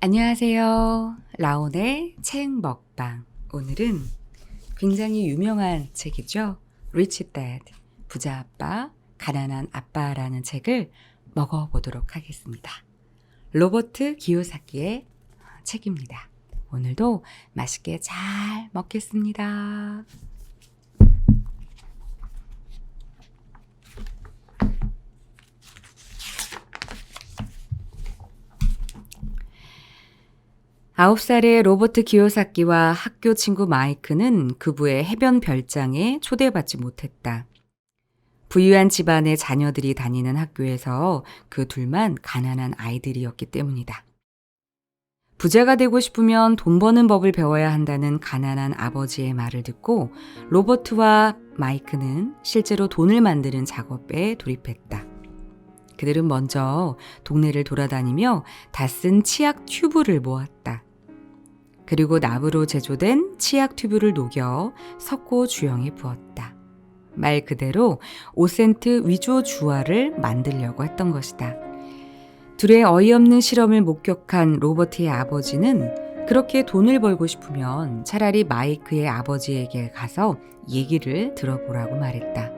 안녕하세요. 라온의 책 먹방. 오늘은 굉장히 유명한 책이죠. Rich Dad, 부자 아빠, 가난한 아빠라는 책을 먹어보도록 하겠습니다. 로버트 기요사키의 책입니다. 오늘도 맛있게 잘 먹겠습니다. 아홉 살의 로버트 기요사키와 학교 친구 마이크는 그부의 해변 별장에 초대받지 못했다. 부유한 집안의 자녀들이 다니는 학교에서 그 둘만 가난한 아이들이었기 때문이다. 부자가 되고 싶으면 돈 버는 법을 배워야 한다는 가난한 아버지의 말을 듣고 로버트와 마이크는 실제로 돈을 만드는 작업에 돌입했다. 그들은 먼저 동네를 돌아다니며 다 쓴 치약 튜브를 모았다. 그리고 나무로 제조된 치약 튜브를 녹여 섞고 주영에 부었다. 말 그대로 5센트 위조 주화를 만들려고 했던 것이다. 둘의 어이없는 실험을 목격한 로버트의 아버지는 그렇게 돈을 벌고 싶으면 차라리 마이크의 아버지에게 가서 얘기를 들어보라고 말했다.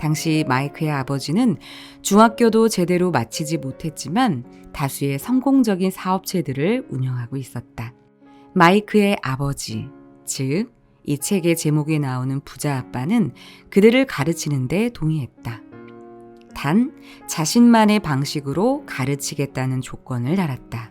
당시 마이크의 아버지는 중학교도 제대로 마치지 못했지만 다수의 성공적인 사업체들을 운영하고 있었다. 마이크의 아버지, 즉, 이 책의 제목에 나오는 부자 아빠는 그들을 가르치는데 동의했다. 단, 자신만의 방식으로 가르치겠다는 조건을 달았다.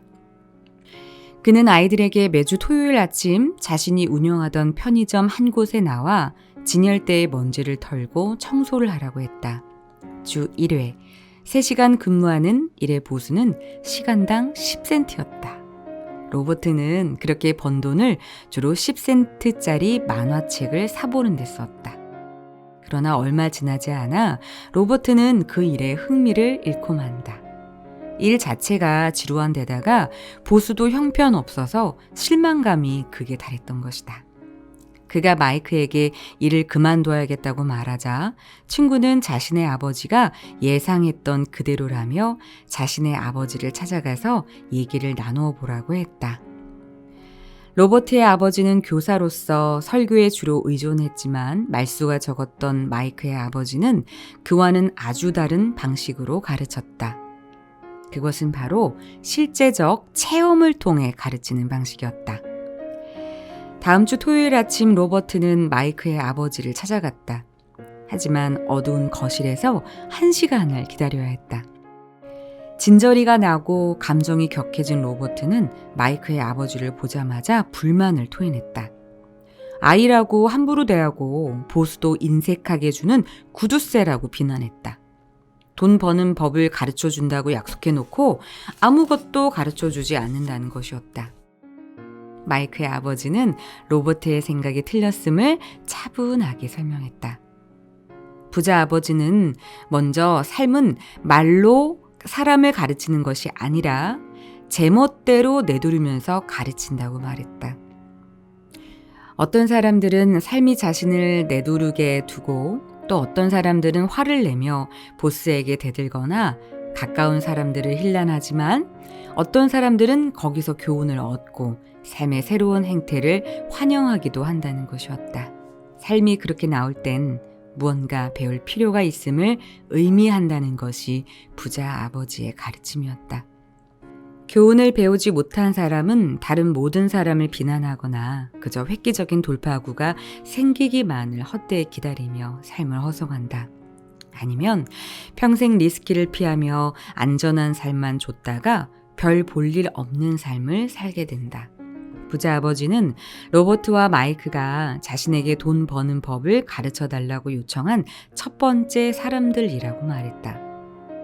그는 아이들에게 매주 토요일 아침 자신이 운영하던 편의점 한 곳에 나와 진열대의 먼지를 털고 청소를 하라고 했다. 주 1회, 3시간 근무하는 일의 보수는 시간당 10센트였다. 로버트는 그렇게 번 돈을 주로 10센트짜리 만화책을 사보는 데 썼다. 그러나 얼마 지나지 않아 로버트는 그 일에 흥미를 잃고 만다. 일 자체가 지루한 데다가 보수도 형편없어서 실망감이 극에 달했던 것이다. 그가 마이크에게 일을 그만둬야겠다고 말하자 친구는 자신의 아버지가 예상했던 그대로라며 자신의 아버지를 찾아가서 얘기를 나누어 보라고 했다. 로버트의 아버지는 교사로서 설교에 주로 의존했지만 말수가 적었던 마이크의 아버지는 그와는 아주 다른 방식으로 가르쳤다. 그것은 바로 실제적 체험을 통해 가르치는 방식이었다. 다음 주 토요일 아침 로버트는 마이크의 아버지를 찾아갔다. 하지만 어두운 거실에서 한 시간을 기다려야 했다. 진저리가 나고 감정이 격해진 로버트는 마이크의 아버지를 보자마자 불만을 토해냈다. 아이라고 함부로 대하고 보수도 인색하게 주는 구두쇠라고 비난했다. 돈 버는 법을 가르쳐 준다고 약속해 놓고 아무것도 가르쳐 주지 않는다는 것이었다. 마이크의 아버지는 로버트의 생각이 틀렸음을 차분하게 설명했다. 부자 아버지는 먼저 삶은 말로 사람을 가르치는 것이 아니라 제멋대로 내두르면서 가르친다고 말했다. 어떤 사람들은 삶이 자신을 내두르게 두고 또 어떤 사람들은 화를 내며 보스에게 대들거나 가까운 사람들을 힐난하지만 어떤 사람들은 거기서 교훈을 얻고 삶의 새로운 행태를 환영하기도 한다는 것이었다. 삶이 그렇게 나올 땐 무언가 배울 필요가 있음을 의미한다는 것이 부자 아버지의 가르침이었다. 교훈을 배우지 못한 사람은 다른 모든 사람을 비난하거나 그저 획기적인 돌파구가 생기기만을 헛되이 기다리며 삶을 허송한다. 아니면 평생 리스키를 피하며 안전한 삶만 줬다가 별 볼 일 없는 삶을 살게 된다. 부자 아버지는 로버트와 마이크가 자신에게 돈 버는 법을 가르쳐 달라고 요청한 첫 번째 사람들이라고 말했다.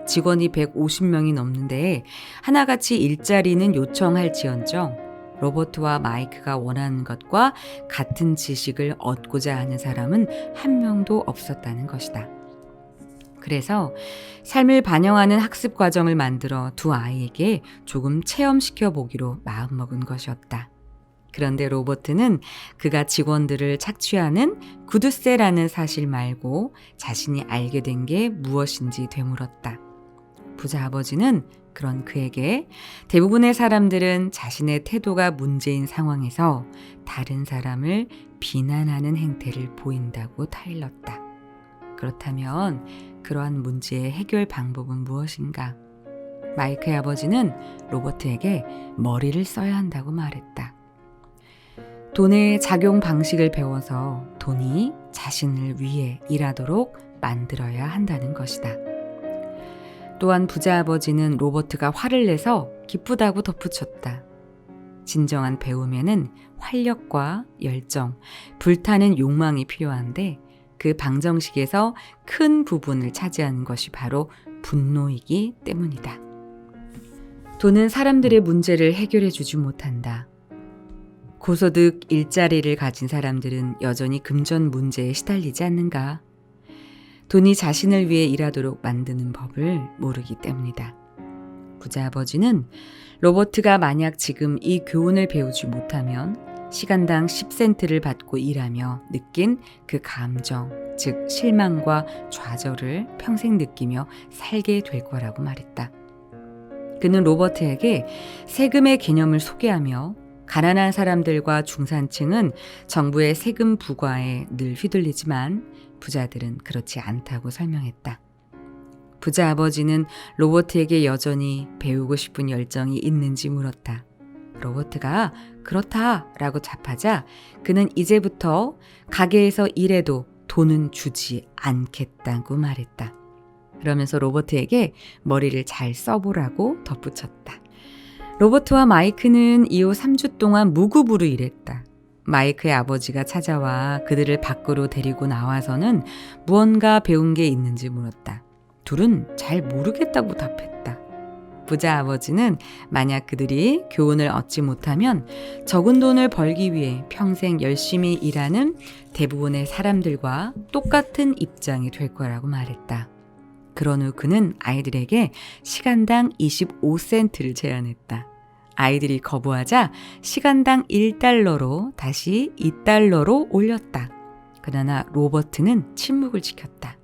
직원이 150명이 넘는데 하나같이 일자리는 요청할 지언정 로버트와 마이크가 원하는 것과 같은 지식을 얻고자 하는 사람은 한 명도 없었다는 것이다. 그래서 삶을 반영하는 학습 과정을 만들어 두 아이에게 조금 체험시켜 보기로 마음먹은 것이었다. 그런데 로버트는 그가 직원들을 착취하는 구두쇠라는 사실 말고 자신이 알게 된 게 무엇인지 되물었다. 부자 아버지는 그런 그에게 대부분의 사람들은 자신의 태도가 문제인 상황에서 다른 사람을 비난하는 행태를 보인다고 타일렀다. 그렇다면 그러한 문제의 해결 방법은 무엇인가? 마이크의 아버지는 로버트에게 머리를 써야 한다고 말했다. 돈의 작용 방식을 배워서 돈이 자신을 위해 일하도록 만들어야 한다는 것이다. 또한 부자 아버지는 로버트가 화를 내서 기쁘다고 덧붙였다. 진정한 배움에는 활력과 열정, 불타는 욕망이 필요한데 그 방정식에서 큰 부분을 차지하는 것이 바로 분노이기 때문이다. 돈은 사람들의 문제를 해결해 주지 못한다. 고소득 일자리를 가진 사람들은 여전히 금전 문제에 시달리지 않는가? 돈이 자신을 위해 일하도록 만드는 법을 모르기 때문이다. 부자 아버지는 로버트가 만약 지금 이 교훈을 배우지 못하면 시간당 10센트를 받고 일하며 느낀 그 감정, 즉 실망과 좌절을 평생 느끼며 살게 될 거라고 말했다. 그는 로버트에게 세금의 개념을 소개하며 가난한 사람들과 중산층은 정부의 세금 부과에 늘 휘둘리지만 부자들은 그렇지 않다고 설명했다. 부자 아버지는 로버트에게 여전히 배우고 싶은 열정이 있는지 물었다. 로버트가 그렇다라고 답하자 그는 이제부터 가게에서 일해도 돈은 주지 않겠다고 말했다. 그러면서 로버트에게 머리를 잘 써보라고 덧붙였다. 로버트와 마이크는 이후 3주 동안 무급으로 일했다. 마이크의 아버지가 찾아와 그들을 밖으로 데리고 나와서는 무언가 배운 게 있는지 물었다. 둘은 잘 모르겠다고 답했다. 부자 아버지는 만약 그들이 교훈을 얻지 못하면 적은 돈을 벌기 위해 평생 열심히 일하는 대부분의 사람들과 똑같은 입장이 될 거라고 말했다. 그런 후 그는 아이들에게 시간당 25센트를 제안했다. 아이들이 거부하자 시간당 1달러로 다시 2달러로 올렸다. 그러나 로버트는 침묵을 지켰다.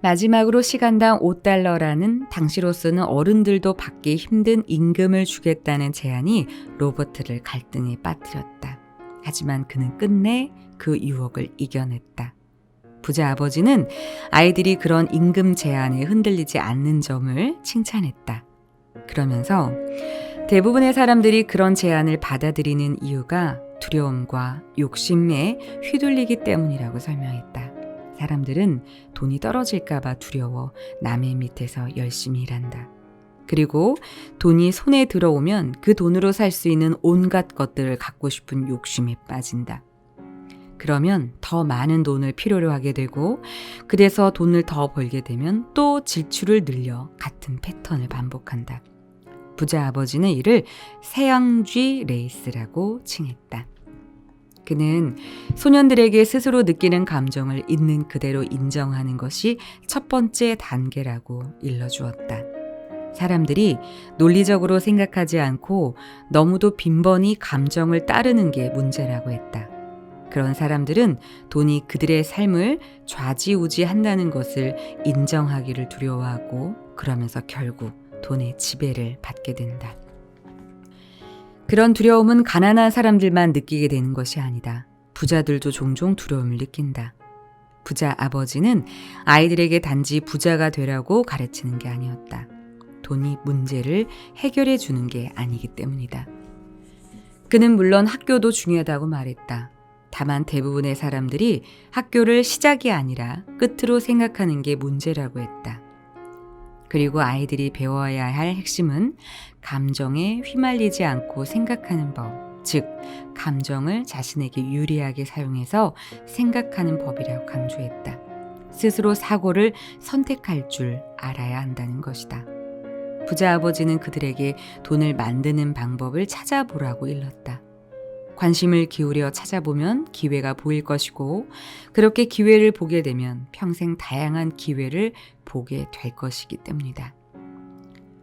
마지막으로 시간당 5달러라는 당시로서는 어른들도 받기 힘든 임금을 주겠다는 제안이 로버트를 갈등에 빠뜨렸다. 하지만 그는 끝내 그 유혹을 이겨냈다. 부자 아버지는 아이들이 그런 임금 제안에 흔들리지 않는 점을 칭찬했다. 그러면서 대부분의 사람들이 그런 제안을 받아들이는 이유가 두려움과 욕심에 휘둘리기 때문이라고 설명했다. 사람들은 돈이 떨어질까봐 두려워 남의 밑에서 열심히 일한다. 그리고 돈이 손에 들어오면 그 돈으로 살 수 있는 온갖 것들을 갖고 싶은 욕심에 빠진다. 그러면 더 많은 돈을 필요로 하게 되고, 그래서 돈을 더 벌게 되면 또 지출을 늘려 같은 패턴을 반복한다. 부자 아버지는 이를 세양쥐 레이스라고 칭했다. 그는 소년들에게 스스로 느끼는 감정을 있는 그대로 인정하는 것이 첫 번째 단계라고 일러주었다. 사람들이 논리적으로 생각하지 않고 너무도 빈번히 감정을 따르는 게 문제라고 했다. 그런 사람들은 돈이 그들의 삶을 좌지우지 한다는 것을 인정하기를 두려워하고 그러면서 결국 돈의 지배를 받게 된다. 그런 두려움은 가난한 사람들만 느끼게 되는 것이 아니다. 부자들도 종종 두려움을 느낀다. 부자 아버지는 아이들에게 단지 부자가 되라고 가르치는 게 아니었다. 돈이 문제를 해결해 주는 게 아니기 때문이다. 그는 물론 학교도 중요하다고 말했다. 다만 대부분의 사람들이 학교를 시작이 아니라 끝으로 생각하는 게 문제라고 했다. 그리고 아이들이 배워야 할 핵심은 감정에 휘말리지 않고 생각하는 법, 즉, 감정을 자신에게 유리하게 사용해서 생각하는 법이라고 강조했다. 스스로 사고를 선택할 줄 알아야 한다는 것이다. 부자 아버지는 그들에게 돈을 만드는 방법을 찾아보라고 일렀다. 관심을 기울여 찾아보면 기회가 보일 것이고, 그렇게 기회를 보게 되면 평생 다양한 기회를 보게 될 것이기 때문이다.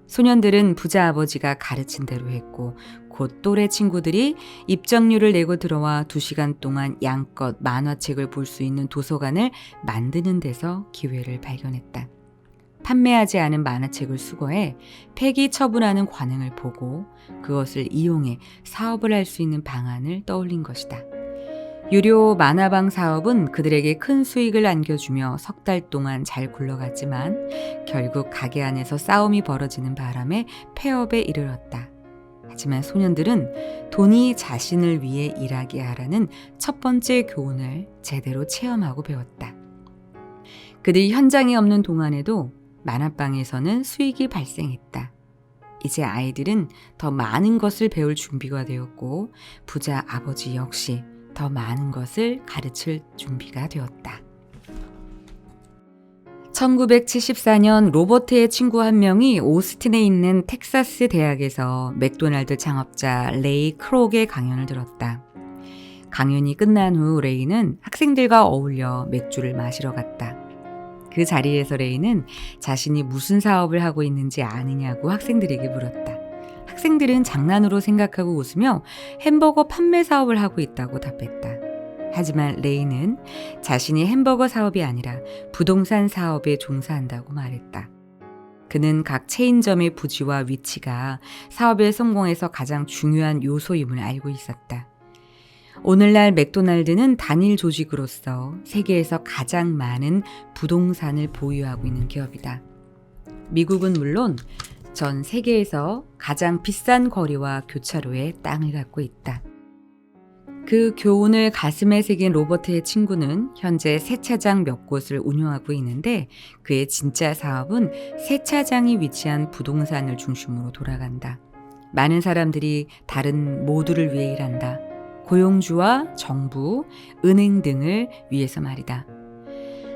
소년들은 부자 아버지가 가르친 대로 했고, 곧 또래 친구들이 입장료를 내고 들어와 두 시간 동안 양껏 만화책을 볼 수 있는 도서관을 만드는 데서 기회를 발견했다. 판매하지 않은 만화책을 수거해 폐기 처분하는 관행을 보고 그것을 이용해 사업을 할 수 있는 방안을 떠올린 것이다. 유료 만화방 사업은 그들에게 큰 수익을 안겨주며 석 달 동안 잘 굴러갔지만 결국 가게 안에서 싸움이 벌어지는 바람에 폐업에 이르렀다. 하지만 소년들은 돈이 자신을 위해 일하게 하라는 첫 번째 교훈을 제대로 체험하고 배웠다. 그들이 현장에 없는 동안에도 만화방에서는 수익이 발생했다. 이제 아이들은 더 많은 것을 배울 준비가 되었고 부자 아버지 역시 더 많은 것을 가르칠 준비가 되었다. 1974년 로버트의 친구 한 명이 오스틴에 있는 텍사스 대학에서 맥도날드 창업자 레이 크록의 강연을 들었다. 강연이 끝난 후 레이는 학생들과 어울려 맥주를 마시러 갔다. 그 자리에서 레이는 자신이 무슨 사업을 하고 있는지 아느냐고 학생들에게 물었다. 학생들은 장난으로 생각하고 웃으며 햄버거 판매 사업을 하고 있다고 답했다. 하지만 레이는 자신이 햄버거 사업이 아니라 부동산 사업에 종사한다고 말했다. 그는 각 체인점의 부지와 위치가 사업의 성공에서 가장 중요한 요소임을 알고 있었다. 오늘날 맥도날드는 단일 조직으로서 세계에서 가장 많은 부동산을 보유하고 있는 기업이다. 미국은 물론 전 세계에서 가장 비싼 거리와 교차로에 땅을 갖고 있다. 그 교훈을 가슴에 새긴 로버트의 친구는 현재 세차장 몇 곳을 운영하고 있는데 그의 진짜 사업은 세차장이 위치한 부동산을 중심으로 돌아간다. 많은 사람들이 다른 모두를 위해 일한다. 고용주와 정부, 은행 등을 위해서 말이다.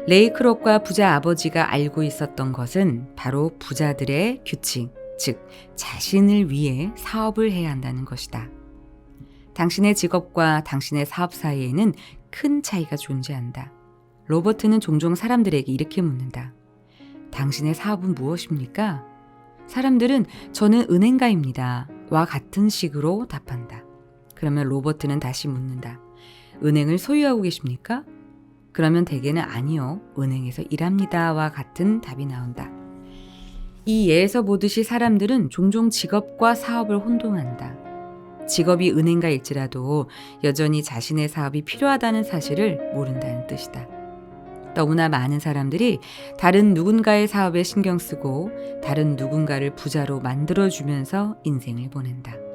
레이크록과 부자 아버지가 알고 있었던 것은 바로 부자들의 규칙, 즉, 자신을 위해 사업을 해야 한다는 것이다. 당신의 직업과 당신의 사업 사이에는 큰 차이가 존재한다. 로버트는 종종 사람들에게 이렇게 묻는다. 당신의 사업은 무엇입니까? 사람들은 저는 은행가입니다. 와 같은 식으로 답한다. 그러면 로버트는 다시 묻는다. 은행을 소유하고 계십니까? 그러면 대개는 아니요. 은행에서 일합니다. 와 같은 답이 나온다. 이 예에서 보듯이 사람들은 종종 직업과 사업을 혼동한다. 직업이 은행가일지라도 여전히 자신의 사업이 필요하다는 사실을 모른다는 뜻이다. 너무나 많은 사람들이 다른 누군가의 사업에 신경 쓰고 다른 누군가를 부자로 만들어주면서 인생을 보낸다.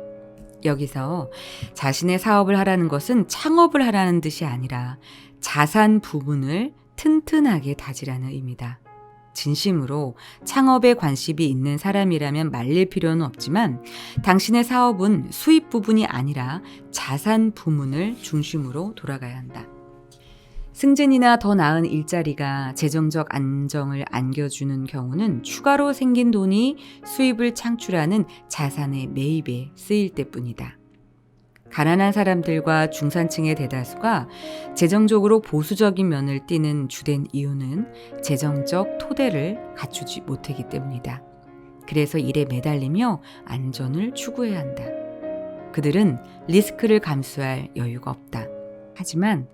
여기서 자신의 사업을 하라는 것은 창업을 하라는 뜻이 아니라 자산 부분을 튼튼하게 다지라는 의미다. 진심으로 창업에 관심이 있는 사람이라면 말릴 필요는 없지만 당신의 사업은 수입 부분이 아니라 자산 부문을 중심으로 돌아가야 한다. 승진이나 더 나은 일자리가 재정적 안정을 안겨주는 경우는 추가로 생긴 돈이 수입을 창출하는 자산의 매입에 쓰일 때뿐이다. 가난한 사람들과 중산층의 대다수가 재정적으로 보수적인 면을 띠는 주된 이유는 재정적 토대를 갖추지 못하기 때문이다. 그래서 일에 매달리며 안전을 추구해야 한다. 그들은 리스크를 감수할 여유가 없다. 하지만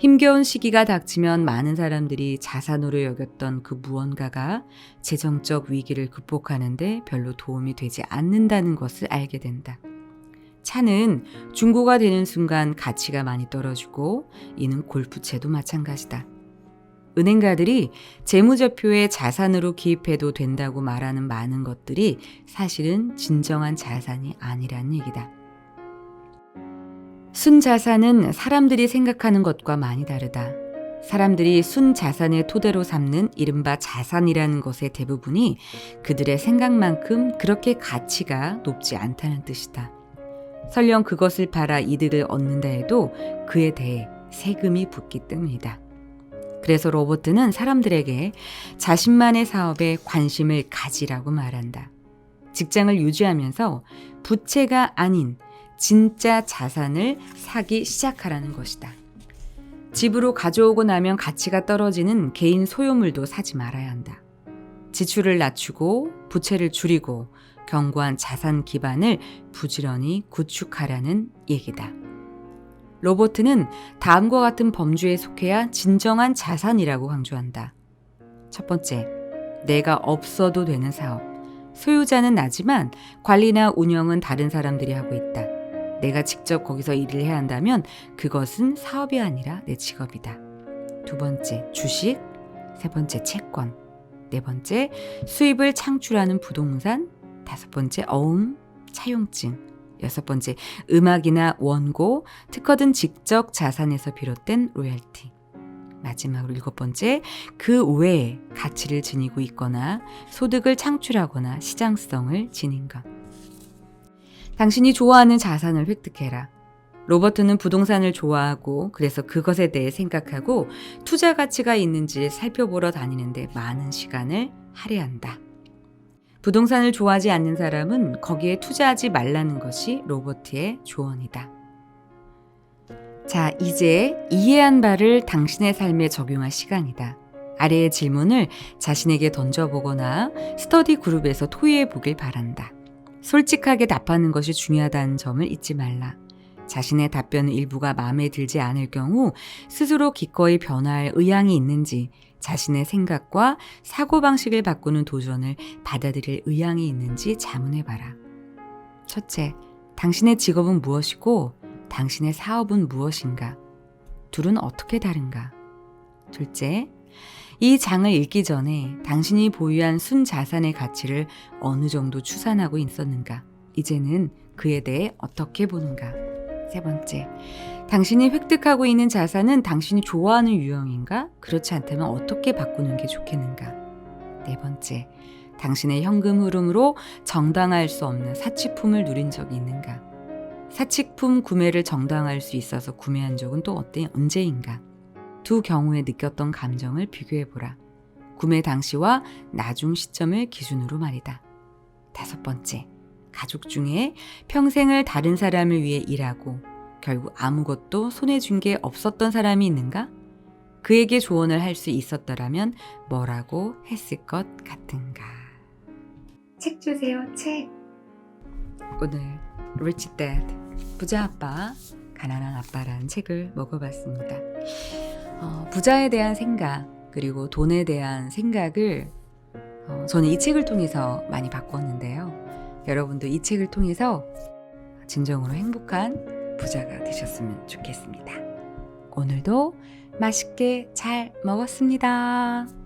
힘겨운 시기가 닥치면 많은 사람들이 자산으로 여겼던 그 무언가가 재정적 위기를 극복하는데 별로 도움이 되지 않는다는 것을 알게 된다. 차는 중고가 되는 순간 가치가 많이 떨어지고 이는 골프채도 마찬가지다. 은행가들이 재무제표에 자산으로 기입해도 된다고 말하는 많은 것들이 사실은 진정한 자산이 아니란 얘기다. 순자산은 사람들이 생각하는 것과 많이 다르다. 사람들이 순자산의 토대로 삼는 이른바 자산이라는 것의 대부분이 그들의 생각만큼 그렇게 가치가 높지 않다는 뜻이다. 설령 그것을 팔아 이득을 얻는다 해도 그에 대해 세금이 붙기 때문이다. 그래서 로버트는 사람들에게 자신만의 사업에 관심을 가지라고 말한다. 직장을 유지하면서 부채가 아닌 진짜 자산을 사기 시작하라는 것이다. 집으로 가져오고 나면 가치가 떨어지는 개인 소유물도 사지 말아야 한다. 지출을 낮추고 부채를 줄이고 견고한 자산 기반을 부지런히 구축하라는 얘기다. 로버트는 다음과 같은 범주에 속해야 진정한 자산이라고 강조한다. 첫 번째, 내가 없어도 되는 사업. 소유자는 나지만 관리나 운영은 다른 사람들이 하고 있다. 내가 직접 거기서 일을 해야 한다면 그것은 사업이 아니라 내 직업이다. 두 번째, 주식. 세 번째, 채권. 네 번째, 수입을 창출하는 부동산. 다섯 번째, 어음, 차용증. 여섯 번째, 음악이나 원고, 특허든 직접 자산에서 비롯된 로열티. 마지막으로 일곱 번째, 그 외에 가치를 지니고 있거나 소득을 창출하거나 시장성을 지닌 것. 당신이 좋아하는 자산을 획득해라. 로버트는 부동산을 좋아하고 그래서 그것에 대해 생각하고 투자 가치가 있는지 살펴보러 다니는데 많은 시간을 할애한다. 부동산을 좋아하지 않는 사람은 거기에 투자하지 말라는 것이 로버트의 조언이다. 자, 이제 이해한 바를 당신의 삶에 적용할 시간이다. 아래의 질문을 자신에게 던져보거나 스터디 그룹에서 토의해 보길 바란다. 솔직하게 답하는 것이 중요하다는 점을 잊지 말라. 자신의 답변 일부가 마음에 들지 않을 경우 스스로 기꺼이 변화할 의향이 있는지 자신의 생각과 사고방식을 바꾸는 도전을 받아들일 의향이 있는지 자문해봐라. 첫째, 당신의 직업은 무엇이고 당신의 사업은 무엇인가? 둘은 어떻게 다른가? 둘째, 이 장을 읽기 전에 당신이 보유한 순 자산의 가치를 어느 정도 추산하고 있었는가? 이제는 그에 대해 어떻게 보는가? 세 번째, 당신이 획득하고 있는 자산은 당신이 좋아하는 유형인가? 그렇지 않다면 어떻게 바꾸는 게 좋겠는가? 네 번째, 당신의 현금 흐름으로 정당화할 수 없는 사치품을 누린 적이 있는가? 사치품 구매를 정당화할 수 있어서 구매한 적은 또 어때 언제인가? 두 경우에 느꼈던 감정을 비교해 보라. 구매 당시와 나중 시점을 기준으로 말이다. 다섯 번째, 가족 중에 평생을 다른 사람을 위해 일하고 결국 아무것도 손에 준 게 없었던 사람이 있는가? 그에게 조언을 할 수 있었더라면 뭐라고 했을 것 같은가? 책 주세요, 책. 오늘 Rich Dad, 부자 아빠, 가난한 아빠라는 책을 먹어봤습니다. 어, 부자에 대한 생각, 그리고 돈에 대한 생각을 어, 저는 이 책을 통해서 많이 바꿨는데요. 여러분도 이 책을 통해서 진정으로 행복한 부자가 되셨으면 좋겠습니다. 오늘도 맛있게 잘 먹었습니다.